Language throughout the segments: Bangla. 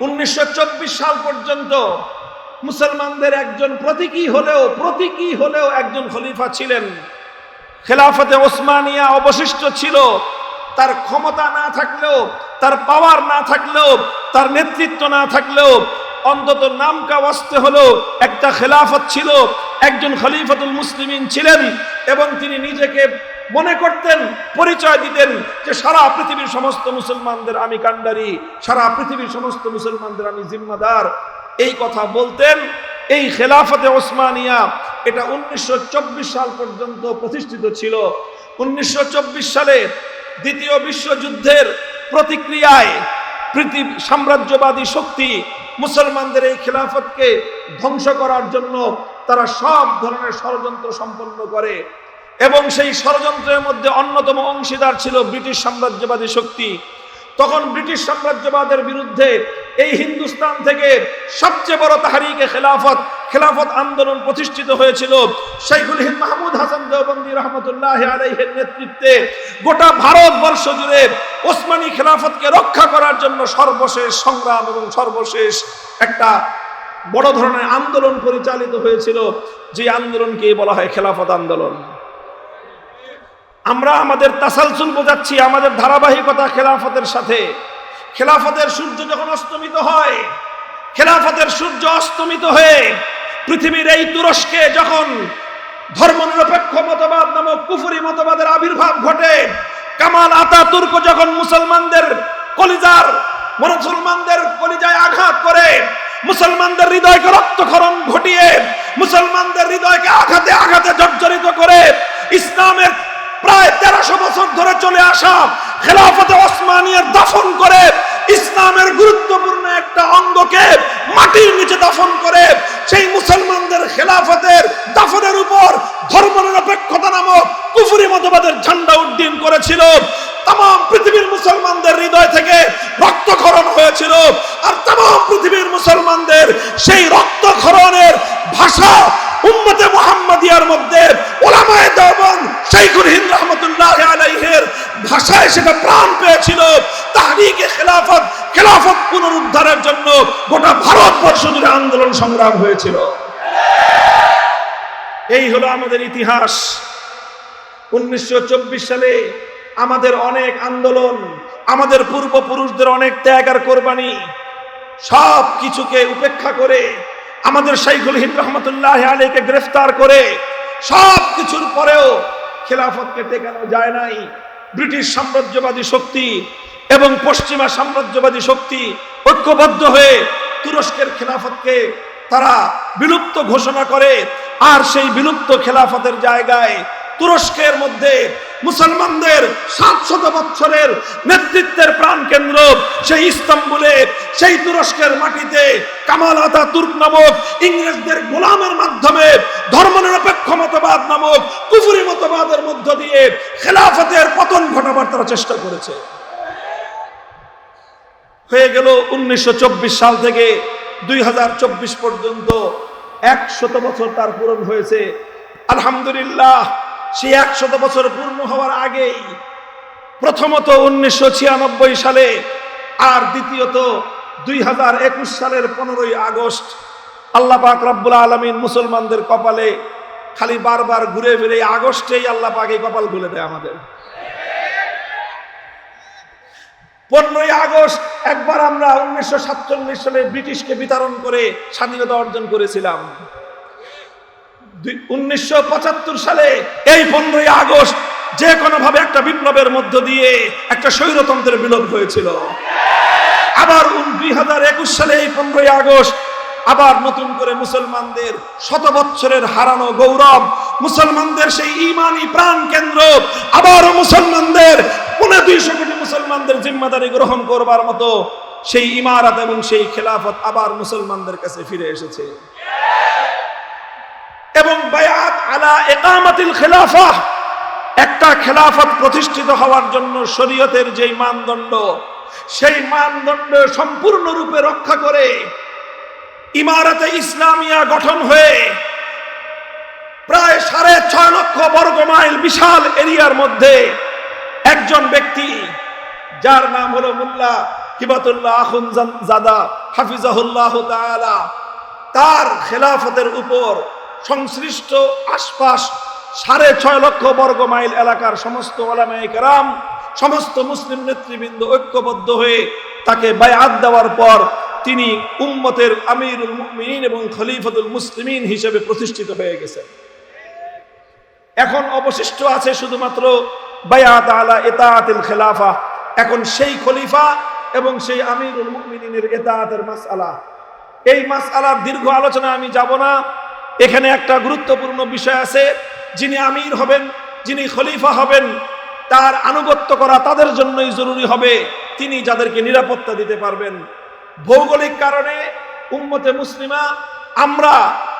উনিশশো চব্বিশ সাল পর্যন্ত মুসলমানদের একজন প্রতীকী হলেও প্রতীকী হলেও একজন খলিফা ছিলেন। খেলাফতে ওসমানিয়া অবশিষ্ট ছিল। তার ক্ষমতা না থাকলেও, তার পাওয়ার না থাকলেও, তার নেতৃত্ব না থাকলেও, অন্তত নামকা ওয়াস্তে হলো একটা খেলাফত ছিল। একজন খলিফাতুল মুসলিমিন ছিলেন এবং তিনি নিজেকে মনে করতেন, পরিচয় দিতেন যে সারা পৃথিবীর সমস্ত মুসলমানদের আমি কান্ডারি সারা পৃথিবীর সমস্ত মুসলমানদের আমি জিম্মাদার। এই কথা বলতেন, এই খেলাফতে ওসমানিয়া এটা উনিশশো চব্বিশ সাল পর্যন্ত প্রতিষ্ঠিত ছিল। উনিশশো চব্বিশ সালে দ্বিতীয় বিশ্বযুদ্ধের প্রতিক্রিয়ায় পৃথিবী সাম্রাজ্যবাদী শক্তি মুসলমানদের এই খেলাফতকে ধ্বংস করার জন্য তারা সব ধরনের ষড়যন্ত্র সম্পন্ন করে। এবং সেই ষড়যন্ত্রের মধ্যে অন্যতম অংশীদার ছিল ব্রিটিশ সাম্রাজ্যবাদী শক্তি। তখন ব্রিটিশ সাম্রাজ্যবাদের বিরুদ্ধে এই হিন্দুস্তান থেকে সবচেয়ে বড় তাহারিকে খেলাফত খেলাফত আন্দোলন প্রতিষ্ঠিত হয়েছিল শাইখুল হিন্দ মাহমুদ হাসান দেওবন্দি রহমতুল্লাহ আলাইহের নেতৃত্বে। গোটা ভারতবর্ষ জুড়ে ওসমানী খেলাফতকে রক্ষা করার জন্য সর্বশেষ সংগ্রাম এবং সর্বশেষ একটা বড় ধরনের আন্দোলন পরিচালিত হয়েছিল, যে আন্দোলনকে বলা হয় খেলাফত আন্দোলন। আমরা আমাদের তাসালসুল বোঝাচ্ছি আমাদের ধারাবাহিকতা খেলাফতের সাথে। খেলাফতের সূর্য যখন অস্তমিত হয়, খেলাফতের সূর্য অস্তমিত হয়ে পৃথিবীর এই তুরস্কে যখন ধর্মনিরপেক্ষ মতবাদ নামক কুফুরি মতবাদের আবির্ভাব ঘটে, কামাল আতা তুর্ক যখন মুসলমানদের কলিজার, মুসলমানদের কলিজায় আঘাত করে, মুসলমানদের হৃদয়কে রক্তক্ষরণ ঘটিয়ে, মুসলমানদের হৃদয়কে আঘাতে আঘাতে জর্জরিত করে, ইসলামের প্রায় তেরোশো বছর ধরে চলে আসা খেলাফতে ওসমানিয়ার দাফন করে ইসলামের গুরুত্বপূর্ণ একটা অঙ্গকে মাটির নিচে দাফন করে সেই মুসলমানদের খেলাফতের দাফনের উপর ধর্মনিরপেক্ষতা নামক কুফুরি মতবাদের ঝান্ডা উড্ডীন করেছিল। তাম, পৃথিবীর মুসলমানদের হৃদয় থেকে রক্তক্ষরণ হয়েছিল আর তাম পৃথিবীর মুসলমানদের সেই রক্তক্ষরণের ভাষা উম্মতে মুহাম্মাদিয়ার মধ্যে ওলামায়ে দেওবন্দ শাইখুল হিন্দ রহমতুল্লাহ আলাইহের ভাষায় সেটা প্রাণ পেয়েছিল। তাহরিকে খেলাফত খেলাফত পুনরুদ্ধারের জন্য গোটা ভারতবর্ষ জুড়ে আন্দোলন সংগ্রাম হয়েছিল। এই হলো আমাদের ইতিহাস। উনিশশো চব্বিশ সালে আমাদের অনেক আন্দোলন, আমাদের পূর্বপুরুষদের অনেক ত্যাগ আর কোরবানি, সব কিছুকে উপেক্ষা করে, আমাদের শাইখুল হিন্দ রহমতুল্লাহ আলীকে গ্রেফতার করে, সব কিছুর পরেও খেলাফতকে টেকানো যায় নাই। ব্রিটিশ সাম্রাজ্যবাদী শক্তি এবং পশ্চিমা সাম্রাজ্যবাদী শক্তি ঐক্যবদ্ধ হয়ে তুরস্কের খেলাফতকে তারা বিলুপ্ত ঘোষণা করে। আর সেই বিলুপ্ত খেলাফতের জায়গায় তুরস্কের মধ্যে মুসলমানদের সাতশত বছরের নেতৃত্বের প্রাণ কেন্দ্র সেই ইস্তাম্বুলে, সেই তুরস্কের মাটিতে কামাল আতা তুর্ক নামক ইংরেজদের গোলামের মাধ্যমে ধর্মনিরপেক্ষ মতবাদ নামক কুফুরি মতবাদের মধ্য দিয়ে খেলাফতের ঘটাবার তারা চেষ্টা করেছে। হয়ে গেল উনিশশো সাল থেকে দুই পর্যন্ত একশত বছর তার পূরণ হয়েছে। আলহামদুলিল্লাহ, সেই একশত বছর পূর্ণ হওয়ার আগেই প্রথমত উনিশশো সালে আর দ্বিতীয়ত দুই হাজার একুশ সালের পনেরোই আগস্ট আল্লাহ পাক রব্বুল আলমিন মুসলমানদের কপালে খালি বারবার ঘুরে ফিরে আগস্টেই আল্লাহ পাক এই কপাল খুলে দেয় আমাদের। পনেরোই আগস্ট একবার আমরা উনিশশো সাতচল্লিশ সালে ব্রিটিশকে বিতরণ করে স্বাধীনতা অর্জন করেছিলাম। উনিশশো সালে এই পনেরোই আগস্ট যে কোনো ভাবে একটা বিপ্লবের মধ্য দিয়ে একটা স্বৈরতন্ত্রের বিলোপ হয়েছিল। আবার দুই হাজার একুশ সালে এই পনেরোই আগস্ট আবার নতুন করে মুসলমানদের শত বৎসরের হারানো গৌরব, মুসলমানদের সেই ইমানি প্রাণ কেন্দ্র আবারও মুসলমানদের পুনে দুইশো কোটি মুসলমানদের জিম্মাদারি গ্রহণ করবার মতো সেই ইমারত এবং সেই খেলাফত আবার মুসলমানদের কাছে ফিরে এসেছে। এবং আলা একটা খেলাফত প্রতিষ্ঠিত হওয়ার জন্য শরীয়তের যেই মানদণ্ড, সেই মানদণ্ড সম্পূর্ণরূপে রক্ষা করে ইমারতে ইসলামিয়া গঠন হয়ে প্রায় সাড়ে ছয় লক্ষ বর্গ মাইল বিশাল এরিয়ার মধ্যে একজন ব্যক্তি যার নাম হলো মুল্লা হিবাতুল্লাহ আখুন জাদা, হাফিজাহুল্লাহ তাআলা। তার খেলাফতের উপর সংশ্লিষ্ট আশপাশ সাড়ে ছয় লক্ষ বর্গ মাইল এলাকার সমস্ত ওলামায়ে সমস্ত মুসলিম নেতৃবৃন্দ ঐক্যবদ্ধ হয়ে তাকে বায়াত দেওয়ার পর তিনি উম্মতের আমিরুল মুমিনিন এবং খলিফতুল মুসলিমিন হিসেবে প্রতিষ্ঠিত হয়ে গেছেন। এখন অবশিষ্ট আছে শুধুমাত্র বায়াত আলা এতাআতিল খেলাফা। এখন সেই খলিফা এবং সেই আমিরুল মুমিনিনের এতাআতের মাসআলা। এই মাসআলার দীর্ঘ আলোচনা আমি যাব না। এখানে একটা গুরুত্বপূর্ণ বিষয় আছে। যিনি আমির হবেন, যিনি খলিফা হবেন, তার আনুগত্য করা তাদের জন্যই জরুরি হবে। তিনি যাদেরকে নিরাপত্তা দিতে পারবেন। ভৌগোলিক কারণে উম্মতে মুসলিমা, আমরা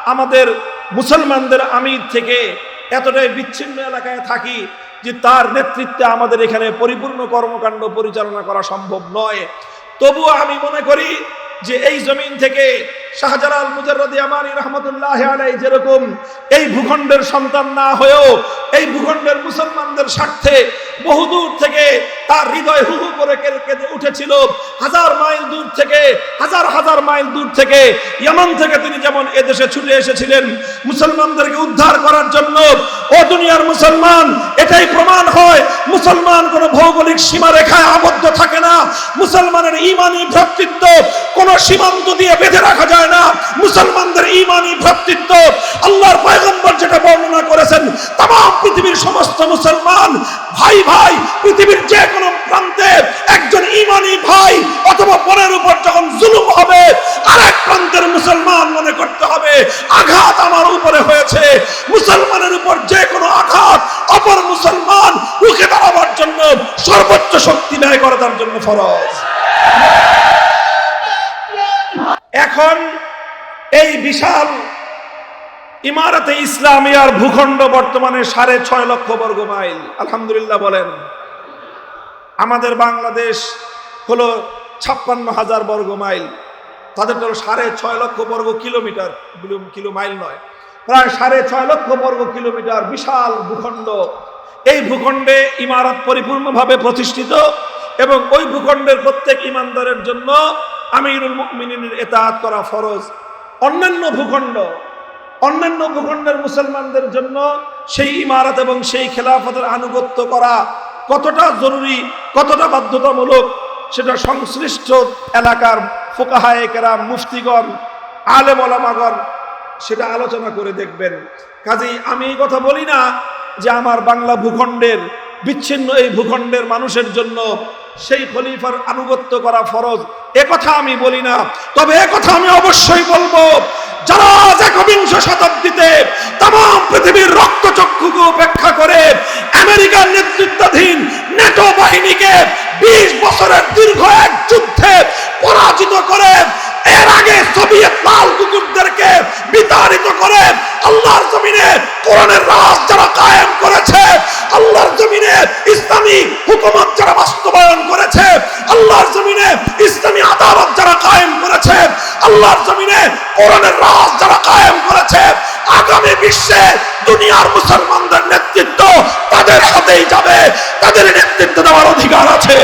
আমাদের মুসলমানদের আমির থেকে এতটাই বিচ্ছিন্ন এলাকায় থাকি যে তার নেতৃত্বে আমাদের এখানে পরিপূর্ণ কর্মকাণ্ড পরিচালনা করা সম্ভব নয়। তবুও আমি মনে করি যে এই জমিন থেকে শাহজালাল মুজাররদি আমানি রহমতুল্লাহ আলাই যেরকম এই ভূখণ্ডের সন্তান না হয়েও এই ভূখণ্ডের মুসলমানদের স্বার্থে বহুদূর থেকে তার হৃদয় হু হু করে কেঁদে উঠেছিল। হাজার মাইল দূর থেকে, হাজার হাজার মাইল দূর থেকে, ইয়ামান থেকে তিনি যেমন এদেশে ছুটে এসেছিলেন, মুসলমানদেরকে উদ্ধার করার জন্য, ও দুনিয়ার মুসলমান, এটাই প্রমাণ হয়, মুসলমান কোন ভৌগোলিক সীমারেখায় আবদ্ধ থাকে না। মুসলমানের ইমানি ভ্রাতৃত্ব কোন সীমান্ত দিয়ে বেঁধে রাখা যায় না, মুসলমানদের ইমানি ভ্রাতৃত্ব, আল্লাহর পয়গম্বর যেটা বর্ণনা করেছেন তাম পৃথিবীর সমস্ত মুসলমান, ভাই ভাই, পৃথিবীর যে কোনো প্রান্তে একজন ইমানি ভাই অথবা বোনের উপর যখন জুলুম হবে, আরেক প্রান্তের মুসলমান মনে করতে হবে, আঘাত আমার উপরে হয়েছে। মুসলমানের উপর যে কোনো আঘাত অপর মুসলমান রুখে দাঁড়াবার জন্য সর্বোচ্চ শক্তি ব্যয় করে তার জন্য ফরজ। এখন এই বিশাল ইমারতে ইসলামিয়ার ভূখণ্ড বর্তমানে সাড়ে ছয় লক্ষ বর্গ মাইল। আলহামদুলিল্লাহ বলেন, আমাদের বাংলাদেশ হলো ছাপ্পান্ন হাজার বর্গ মাইল। তাদের হলো সাড়ে ছয় লক্ষ বর্গ কিলোমিটার কিলো- কিলো মাইল নয়। প্রায় সাড়ে ছয় লক্ষ বর্গ কিলোমিটার বিশাল ভূখণ্ড। এই ভূখণ্ডে ইমারত পরিপূর্ণভাবে প্রতিষ্ঠিত এবং ওই ভূখণ্ডের প্রত্যেক ইমানদারের জন্য আমিরুল মুমিনিনের এতাহাত করা ফরজ। অন্যান্য ভূখণ্ড, অন্যান্য ভূখণ্ডের মুসলমানদের জন্য সেই ইমারত এবং সেই খেলাফতের আনুগত্য করা কতটা জরুরি, কতটা বাধ্যতামূলক, সেটা সংশ্লিষ্ট এলাকার ফোকাহায়ে কেরাম, মুফতিগণ, আলেম সেটা আলোচনা করে দেখবেন। কাজেই আমি এই কথা বলি না যে আমার বাংলা ভূখণ্ডের, বিচ্ছিন্ন এই ভূখণ্ডের মানুষের জন্য সেই খলিফার আনুগত্য করা ফরজ। কথা আমি বলি না, তবে কথা আমি অবশ্যই বলব। যারা একবিংশ শতাব্দীতে তাম পৃথিবীর রক্তচক্ষুকে উপেক্ষা করে আমেরিকার নেতৃত্বাধীন নেটো বাহিনীকে বিশ বছরের দীর্ঘ এক যুদ্ধে পরাজিত করে, এর আগে সোভিয়েত লাল কুকুরদেরকে বিতাড়িত করে আল্লাহর জমিনে কোরআনের রাজ যারা কায়েম করেছে আল্লাহর জমিনে ইসলামী হুকুমত যারা বাস্তবায়ন করেছে, আল্লাহর জমিনে ইসলামী আদালত যারা কায়েম করেছে, আল্লাহর জমিনে কোরআনের রাজ যারা কায়েম করেছে, আগামী বিশ্বে দুনিয়ার মুসলমানদের নেতৃত্ব তাদের হাতেই যাবে, তাদের নেতৃত্ব দেওয়ার অধিকার আছে।